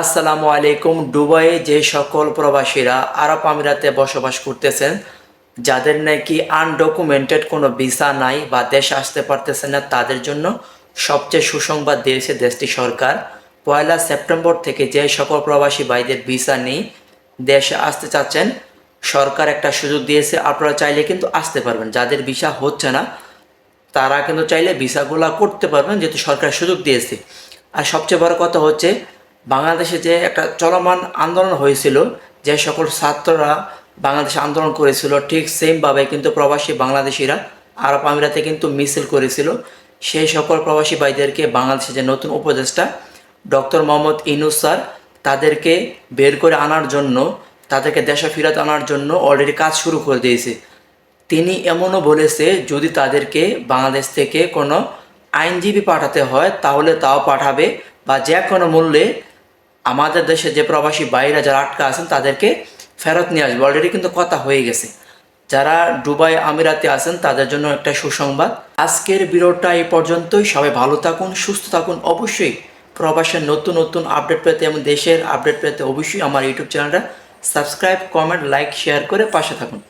আসসালামু আলাইকুম, দুবাইয়ে যে সকল প্রবাসীরা আরব আমিরাতে বসবাস করতেছেন, যাদের নাকি আনডকুমেন্টেড কোনো ভিসা নাই বা দেশে আসতে পারতেছে না, তাদের জন্য সবচেয়ে সুসংবাদ দিয়েছে দেশটি সরকার। পয়লা সেপ্টেম্বর থেকে যে সকল প্রবাসী ভাইদের ভিসা নেই দেশে আসতে চাচ্ছেন, সরকার একটা সুযোগ দিয়েছে, আপনারা চাইলে কিন্তু আসতে পারবেন। যাদের ভিসা হচ্ছে না, তারা কিন্তু চাইলে ভিসাগুলা করতে পারবেন, যেহেতু সরকার সুযোগ দিয়েছে। আর সবচেয়ে বড় কথা হচ্ছে বাংলাদেশে যে একটা চলমান আন্দোলন হয়েছিল, যে সকল ছাত্ররা বাংলাদেশে আন্দোলন করেছিল, ঠিক সেমভাবে কিন্তু প্রবাসী বাংলাদেশিরা, আরব আমিরাতে কিন্তু মিছিল করেছিল। সেই সকল প্রবাসী ভাইদেরকে বাংলাদেশে যে নতুন উপদেষ্টা ডক্টর মোহাম্মদ ইনুস স্যার, তাদেরকে বের করে আনার জন্য, তাদেরকে দেশে ফিরত আনার জন্য অলরেডি কাজ শুরু করে দিয়েছে। তিনি এমনও বলেছে, যদি তাদেরকে বাংলাদেশ থেকে কোনো আইনজীবী পাঠাতে হয়, তাহলে তাও পাঠাবে বা যে কোনো মূল্যে আমাদের দেশে যে প্রবাসী বাইরা যারা আটকা আছেন, তাদেরকে ফেরত নিয়ে আসবে। অলরেডি কিন্তু কথা হয়ে গেছে। যারা দুবাই আমিরাতে আছেন, তাদের জন্য একটা সুসংবাদ। আজকের ভিডিওটা এই পর্যন্তই। সবাই ভালো থাকুন, সুস্থ থাকুন। অবশ্যই প্রবাসের নতুন নতুন আপডেট পেতে এবং দেশের আপডেট পেতে অবশ্যই আমার ইউটিউব চ্যানেলটা সাবস্ক্রাইব কমেন্ট লাইক শেয়ার করে পাশে থাকুন।